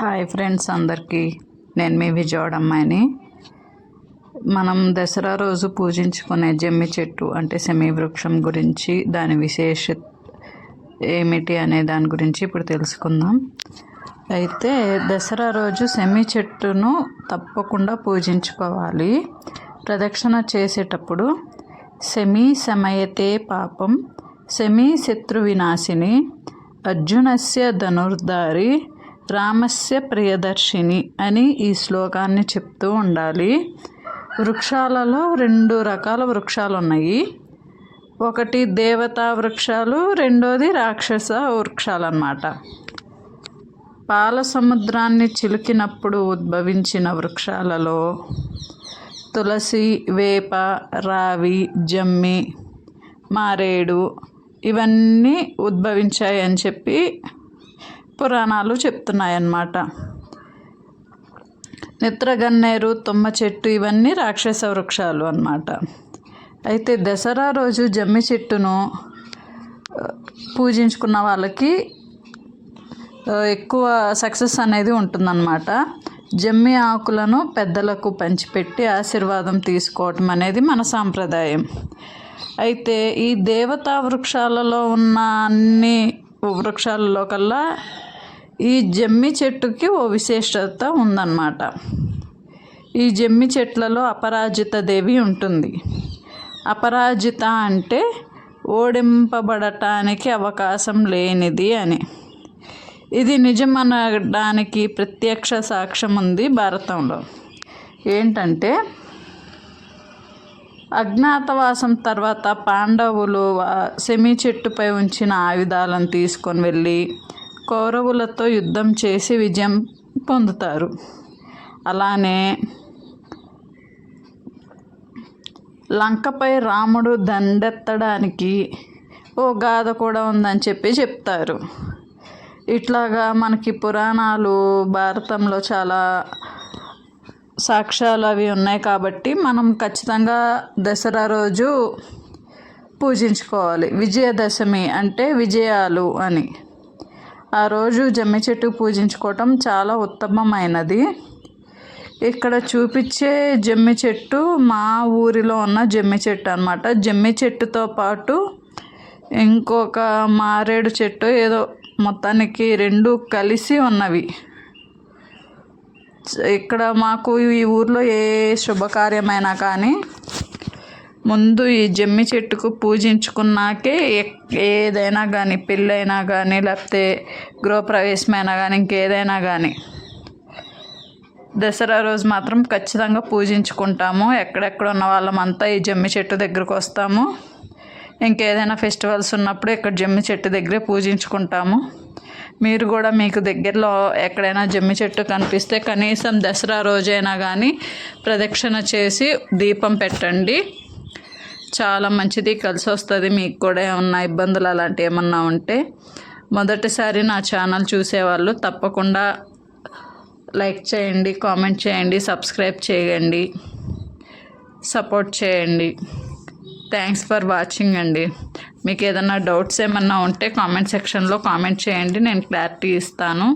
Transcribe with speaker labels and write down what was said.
Speaker 1: Hi friends అందరికీ. నేను మీ విజయవాడ అమ్మాయిని. మనం దసరా రోజు పూజించుకునే జమ్మి చెట్టు అంటే సెమీ వృక్షం గురించి దాని విశేష ఏమిటి అనే దాని గురించి ఇప్పుడు తెలుసుకుందాం. అయితే దసరా రోజు సెమి చెట్టును తప్పకుండా పూజించుకోవాలి. ప్రదక్షిణ చేసేటప్పుడు సెమీ సమయతే పాపం సెమీ శత్రు వినాశిని అర్జునస్య ధనుర్ధారి రామస్య ప్రియదర్శిని అని ఈ శ్లోకాన్ని చెప్తూ ఉండాలి. వృక్షాలలో రెండు రకాల వృక్షాలు ఉన్నాయి ఒకటి దేవతా వృక్షాలు రెండోది రాక్షస వృక్షాలు అన్నమాట పాల సముద్రాన్ని చిలికినప్పుడు ఉద్భవించిన వృక్షాలలో తులసి వేప రావి జమ్మి మారేడు ఇవన్నీ ఉద్భవించాయి అని చెప్పి పురాణాలు చెప్తున్నాయన్నమాట. నిత్రగన్నేరు తుమ్మ చెట్టు ఇవన్నీ రాక్షస వృక్షాలు అన్నమాట. అయితే దసరా రోజు జమ్మి చెట్టును పూజించుకున్న వాళ్ళకి ఎక్కువ సక్సెస్ అనేది ఉంటుందన్నమాట. జమ్మి ఆకులను పెద్దలకు పంచిపెట్టి ఆశీర్వాదం తీసుకోవటం అనేది మన సాంప్రదాయం. అయితే ఈ దేవతా వృక్షాలలో ఉన్న అన్ని వృక్షాలలో కల్లా ఈ జమ్మి చెట్టుకి ఓ విశేషత ఉందన్నమాట. ఈ జమ్మి చెట్లలో అపరాజిత దేవి ఉంటుంది. అపరాజిత అంటే ఓడింపబడటానికి అవకాశం లేనిది అని. ఇది నిజమనడానికి ప్రత్యక్ష సాక్ష్యం ఉంది భారతంలో. ఏంటంటే అజ్ఞాతవాసం తర్వాత పాండవులు సెమి చెట్టుపై ఉంచిన ఆయుధాలను తీసుకొని వెళ్ళి కౌరవులతో యుద్ధం చేసి విజయం పొందుతారు. అలానే లంకపై రాముడు దండెత్తడానికి ఓ గాథ కూడా ఉందని చెప్పి చెప్తారు. ఇట్లాగా మనకి పురాణాలు భారతంలో చాలా సాక్ష్యాలు అవి ఉన్నాయి కాబట్టి మనం ఖచ్చితంగా దసరా రోజు పూజించుకోవాలి. విజయదశమి అంటే విజయాలు అని. ఆ రోజు జమ్మి చెట్టు పూజించుకోవటం చాలా ఉత్తమమైనది. ఇక్కడ చూపించే జమ్మి చెట్టు మా ఊరిలో ఉన్న జమ్మి చెట్టు అనమాట జమ్మి చెట్టుతో పాటు ఇంకొక మారేడు చెట్టు ఏదో మొత్తానికి రెండు కలిసి ఉన్నవి. ఇక్కడ మాకు ఈ ఊర్లో ఏ శుభకార్యమైనా కానీ ముందు ఈ జమ్మి చెట్టుకు పూజించుకున్నాకే ఏదైనా కానీ పెళ్ళైనా కానీ లేకపోతే గృహప్రవేశమైనా కానీ ఇంకేదైనా కానీ దసరా రోజు మాత్రం ఖచ్చితంగా పూజించుకుంటాము. ఎక్కడెక్కడ ఉన్న వాళ్ళమంతా ఈ జమ్మి చెట్టు దగ్గరకు వస్తాము. ఇంకేదైనా ఫెస్టివల్స్ ఉన్నప్పుడు ఇక్కడ జమ్మి చెట్టు దగ్గరే పూజించుకుంటాము. మీరు కూడా మీకు దగ్గరలో ఎక్కడైనా జమ్మి చెట్టు కనిపిస్తే కనీసం దసరా రోజైనా కానీ ప్రదక్షిణ చేసి దీపం పెట్టండి. చాలా మంచిది కలిసి వస్తుంది మీకు కూడా ఏమన్నా ఇబ్బందులు అలాంటివి ఏమన్నా ఉంటే మొదటిసారి నా ఛానల్ చూసేవాళ్ళు తప్పకుండా లైక్ చేయండి కామెంట్ చేయండి సబ్స్క్రైబ్ చేయండి సపోర్ట్ చేయండి. థ్యాంక్స్ ఫర్ వాచింగ్ అండి. మీకు ఏదైనా డౌట్స్ ఏమన్నా ఉంటే కామెంట్ సెక్షన్లో కామెంట్ చేయండి నేను క్లారిటీ ఇస్తాను.